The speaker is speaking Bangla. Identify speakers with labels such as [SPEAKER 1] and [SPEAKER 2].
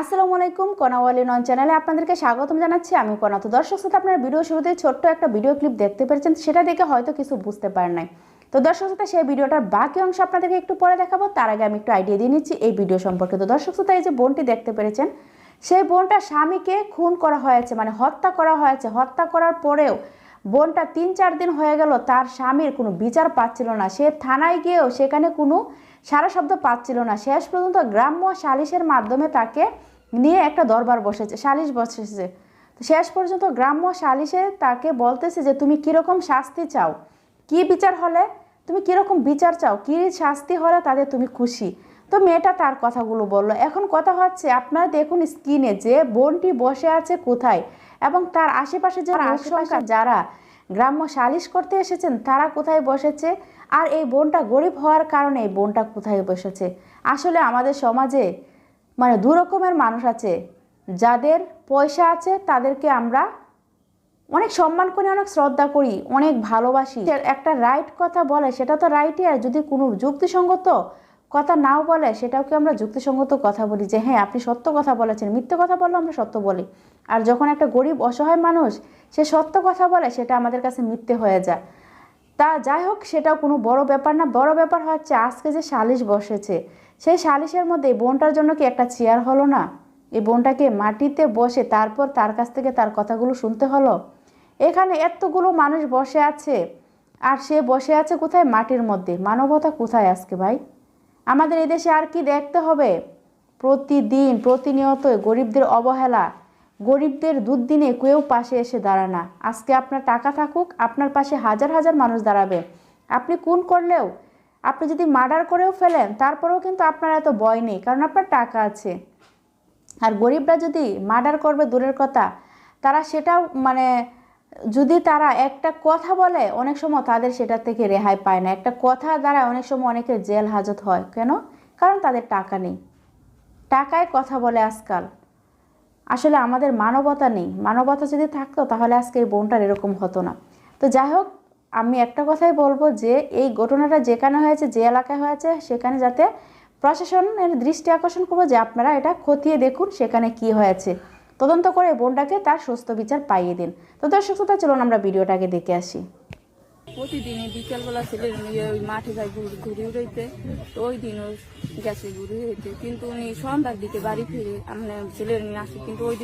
[SPEAKER 1] আসসালামু আলাইকুম কনাওয়ালি নন চ্যানেলে আপনাদেরকে স্বাগতম জানাচ্ছি। আমি কনা। তো দর্শক শ্রোতা, আপনারা ভিডিও শুরুতে ছোট্ট একটা ভিডিও ক্লিপ দেখতে পেরেছেন, সেটা দেখে হয়তো কিছু বুঝতে পারেন নাই। তো দর্শক শ্রোতা, সেই ভিডিওটার বাকি অংশ আপনাদেরকে একটু পরে দেখাবো, তার আগে আমি একটু আইডিয়া দিয়ে নিচ্ছি এই ভিডিও সম্পর্কে। তো দর্শক শ্রোতা, এই যে বোনটি দেখতে পেরেছেন, সেই বোনটার স্বামীকে খুন করা হয়েছে মানে হত্যা করা হয়েছে। হত্যা করার পরেও বোনটা তিন, চার দিন হয়ে গেল, তার স্বামীর কোনো বিচার পাচ্ছিল না। সে থানায় গিয়েও সেখানে কোনো সারা শব্দ পাচ্ছিল না। শেষ পর্যন্ত গ্রাম্য সালিশের মাধ্যমে তাকে নিয়ে একটা দরবার বসেছে, সালিশ বসেছে। শেষ পর্যন্ত গ্রাম্য সালিশে তাকে বলতেছে যে, তুমি কীরকম শাস্তি চাও? কি বিচার হলে? তুমি কীরকম বিচার চাও? কী শাস্তি হলে তাদের তুমি খুশি? তো মেয়েটা তার কথাগুলো বলল। এখন কথা হচ্ছে, আপনারা দেখুন স্ক্রিনে যে বোনটি বসে আছে কোথায়? এবং তার আশেপাশে যে আশেপাশে যারা গ্রাম্য সালিশ করতে এসেছেন তারা কোথায় বসেছে? আর এই বোনটা গরিব হওয়ার কারণে এই বোনটা কোথায় বসেছে? আসলে আমাদের সমাজে মানে দু রকমের মানুষ আছে। যাদের পয়সা আছে তাদেরকে আমরা অনেক সম্মান করি অনেক শ্রদ্ধা করি অনেক ভালোবাসি। একটা রাইট কথা বলে সেটা তো রাইটই আর যদি কোনো যুক্তিসঙ্গত কথা নাও বলে সেটাকে আমরা যুক্তিসঙ্গত কথা বলি? যে হ্যাঁ আপনি সত্য কথা বলেছেন, মিথ্যে কথা বললেও আমরা সত্য বলি। আর যখন একটা গরিব, অসহায় মানুষ, সে সত্য কথা বলে, সেটা আমাদের কাছে মিথ্যে হয়ে যায়। তা যাই হোক, সেটাও কোনো বড় ব্যাপার না। বড় ব্যাপার হচ্ছে, আজকে যে সালিশ বসেছে, সেই সালিশের মধ্যে বোনটার জন্য কি একটা চেয়ার হলো না? এই বোনটাকে মাটিতে বসে তারপর তার কাছ থেকে তার কথাগুলো শুনতে হলো? এখানে এতগুলো মানুষ বসে আছে, আর সে বসে আছে কোথায়? মাটির মধ্যে। মানবতা কোথায় আজকে ভাই? আমাদের এদেশে আর কি দেখতে হবে? প্রতিদিন, প্রতিনিয়ত গরিবদের অবহেলা, গরিবদের দুর্দিনে কেউ পাশে এসে দাঁড়ায় না। আজকে আপনার টাকা থাকুক, আপনার পাশে হাজার হাজার মানুষ দাঁড়াবে। আপনি কোন করলেও, আপনি যদি মার্ডার করেও ফেলেন, তারপরেও কিন্তু আপনার এত ভয় নেই, কারণ আপনার টাকা আছে। আর গরিবরা যদি মার্ডার করবে, দূরের কথা, তারা সেটাও মানে যদি তারা একটা কথা বলে, অনেক সময় তাদের সেটা থেকে রেহাই পায় না। একটা কথা দ্বারা অনেক সময় অনেকের জেল হাজত হয়। কেন? কারণ তাদের টাকা নেই। টাকায় কথা বলে আজকাল। আসলে আমাদের মানবতা নেই। মানবতা যদি থাকতো, তাহলে আজকে এই বোনটার এরকম হতো না। তো যাই হোক, আমি একটা কথাই বলব যে, এই ঘটনাটা যেখানে হয়েছে, যে এলাকায় হয়েছে, সেখানে যাতে প্রশাসনের দৃষ্টি আকর্ষণ করব যে আপনারা এটা খতিয়ে দেখুন সেখানে কি হয়েছে। তদন্ত করে বোনটাকে তার সুস্থ বিচার পাইয়ে দিন। তো দর্শক শ্রোতা, চলুন আমরা ভিডিওটাকে দেখে আসি।
[SPEAKER 2] প্রতিদিনই বিকেলবেলা ছেলে নিয়ে ওই মাঠে যায় ঘুরে ঘুরে উড়াইতে তো ওই দিনও গেছে ঘুরে উড়াইতে কিন্তু উনি সন্ধ্যার দিকে বাড়ি ফিরে আমরা ছেলের নিয়ে আসে, কিন্তু ওই দিন